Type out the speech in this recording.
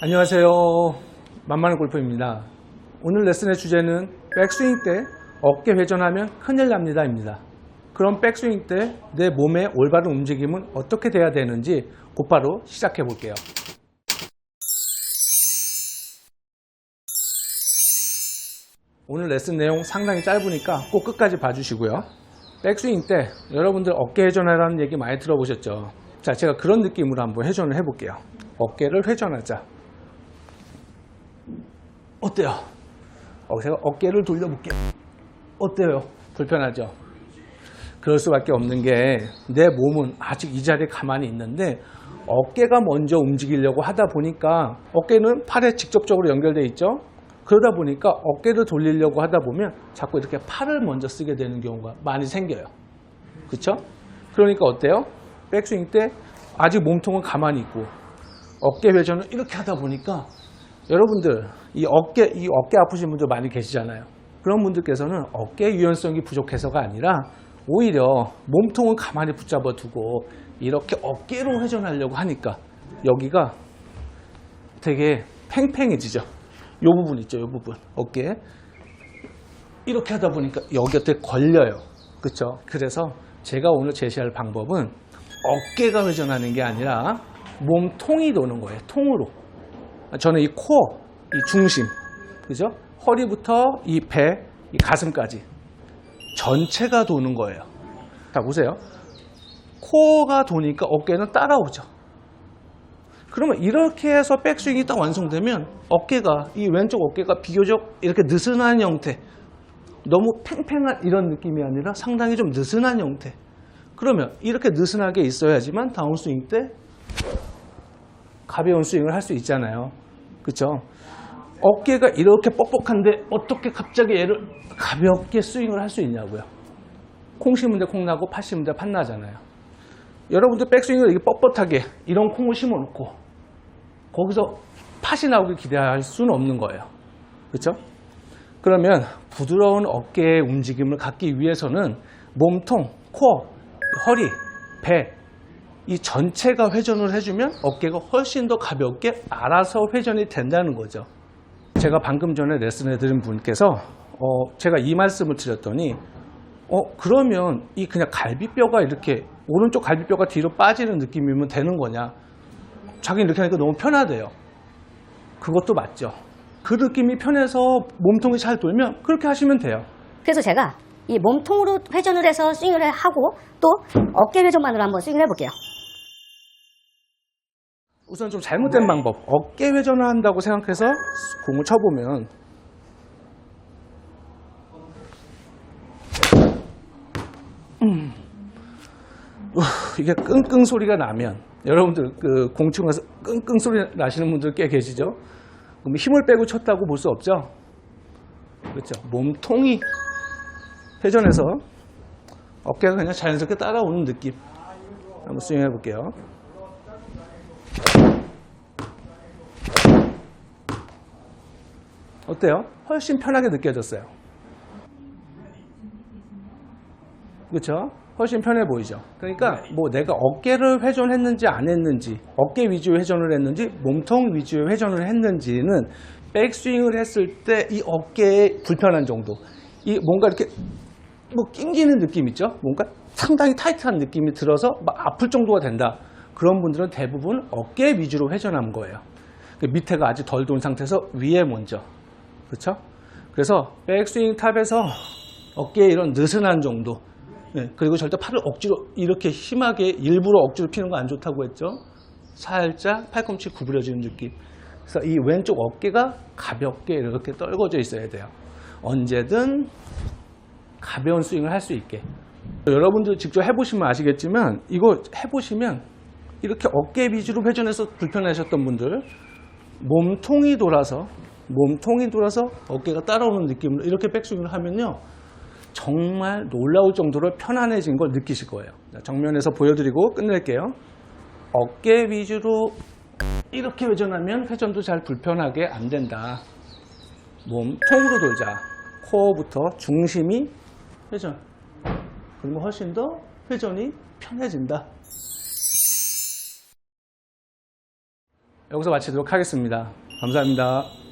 안녕하세요. 만만한 골프입니다. 오늘 레슨의 주제는 백스윙 때 어깨 회전하면 큰일 납니다 입니다. 그럼 백스윙 때 내 몸의 올바른 움직임은 어떻게 돼야 되는지 곧바로 시작해 볼게요. 오늘 레슨 내용 상당히 짧으니까 꼭 끝까지 봐주시고요. 백스윙 때 여러분들 어깨 회전하라는 얘기 많이 들어보셨죠? 자, 제가 그런 느낌으로 한번 회전을 해볼게요. 어깨를 회전하자. 어때요? 어, 제가 어깨를 돌려볼게요. 어때요? 불편하죠? 그럴 수밖에 없는 게 내 몸은 아직 이 자리에 가만히 있는데 어깨가 먼저 움직이려고 하다 보니까 어깨는 팔에 직접적으로 연결되어 있죠? 그러다 보니까 어깨를 돌리려고 하다 보면 자꾸 이렇게 팔을 먼저 쓰게 되는 경우가 많이 생겨요. 그쵸? 그러니까 어때요? 백스윙 때 아직 몸통은 가만히 있고 어깨 회전을 이렇게 하다 보니까 여러분들 이 어깨 이 어깨 아프신 분들 많이 계시잖아요. 그런 분들께서는 어깨 유연성이 부족해서가 아니라 오히려 몸통을 가만히 붙잡아 두고 이렇게 어깨로 회전하려고 하니까 여기가 되게 팽팽해지죠. 요 부분 있죠, 요 부분 어깨 이렇게 하다 보니까 여기한테 걸려요. 그렇죠? 그래서 제가 오늘 제시할 방법은 어깨가 회전하는 게 아니라 몸통이 도는 거예요. 통으로. 저는 이 코어, 이 중심, 그죠? 허리부터 이 배, 이 가슴까지 전체가 도는 거예요. 자, 보세요. 코어가 도니까 어깨는 따라오죠. 그러면 이렇게 해서 백스윙이 딱 완성되면 어깨가, 이 왼쪽 어깨가 비교적 이렇게 느슨한 형태, 너무 팽팽한 이런 느낌이 아니라 상당히 좀 느슨한 형태. 그러면 이렇게 느슨하게 있어야지만 다운스윙 때 가벼운 스윙을 할 수 있잖아요. 그쵸? 어깨가 이렇게 뻑뻑한데 어떻게 갑자기 얘를 가볍게 스윙을 할 수 있냐고요. 콩 심은 데콩 나고 팥 심은 데팥 나잖아요. 여러분들 백스윙을 이렇게 뻣뻣하게 이런 콩을 심어 놓고 거기서 팥이 나오길 기대할 수는 없는 거예요. 그쵸? 그러면 부드러운 어깨의 움직임을 갖기 위해서는 몸통, 코어, 허리, 배, 이 전체가 회전을 해주면 어깨가 훨씬 더 가볍게 알아서 회전이 된다는 거죠. 제가 방금 전에 레슨해 드린 분께서 어, 제가 이 말씀을 드렸더니 어 그러면 이 그냥 갈비뼈가 이렇게 오른쪽 갈비뼈가 뒤로 빠지는 느낌이면 되는 거냐? 자기 이렇게 하니까 너무 편하대요. 그것도 맞죠. 그 느낌이 편해서 몸통이 잘 돌면 그렇게 하시면 돼요. 그래서 제가 이 몸통으로 회전을 해서 스윙을 해- 하고 또 어깨 회전만으로 한번 스윙을 해볼게요. 우선 좀 잘못된 방법. 어깨 회전을 한다고 생각해서 공을 쳐보면 음. 우, 이게 끙끙 소리가 나면 여러분들 그 공중에서 끙끙 소리 나시는 분들 꽤 계시죠? 그럼 힘을 빼고 쳤다고 볼 수 없죠? 그렇죠. 몸통이 회전해서 어깨가 그냥 자연스럽게 따라오는 느낌. 한번 스윙해 볼게요. 어때요? 훨씬 편하게 느껴졌어요. 그렇죠? 훨씬 편해 보이죠? 그러니까 뭐 내가 어깨를 회전했는지 안 했는지 어깨 위주의 회전을 했는지 몸통 위주의 회전을 했는지는 백스윙을 했을 때 이 어깨의 불편한 정도 이 뭔가 이렇게 뭐 낑기는 느낌 있죠? 뭔가 상당히 타이트한 느낌이 들어서 막 아플 정도가 된다. 그런 분들은 대부분 어깨 위주로 회전한 거예요. 그 밑에가 아직 덜 돈 상태에서 위에 먼저. 그렇죠? 그래서 백스윙 탑에서 어깨에 이런 느슨한 정도. 네, 그리고 절대 팔을 억지로 이렇게 심하게 일부러 억지로 피는 거 안 좋다고 했죠. 살짝 팔꿈치 구부려지는 느낌. 그래서 이 왼쪽 어깨가 가볍게 이렇게 떨궈져 있어야 돼요. 언제든 가벼운 스윙을 할 수 있게. 여러분들 직접 해보시면 아시겠지만 이거 해보시면 이렇게 어깨 위주로 회전해서 불편하셨던 분들 몸통이 돌아서 몸통이 돌아서 어깨가 따라오는 느낌으로 이렇게 백스윙을 하면요. 정말 놀라울 정도로 편안해진 걸 느끼실 거예요. 자, 정면에서 보여드리고 끝낼게요. 어깨 위주로 이렇게 회전하면 회전도 잘 불편하게 안 된다. 몸통으로 돌자. 코어부터 중심이 회전. 그러면 훨씬 더 회전이 편해진다. 여기서 마치도록 하겠습니다. 감사합니다.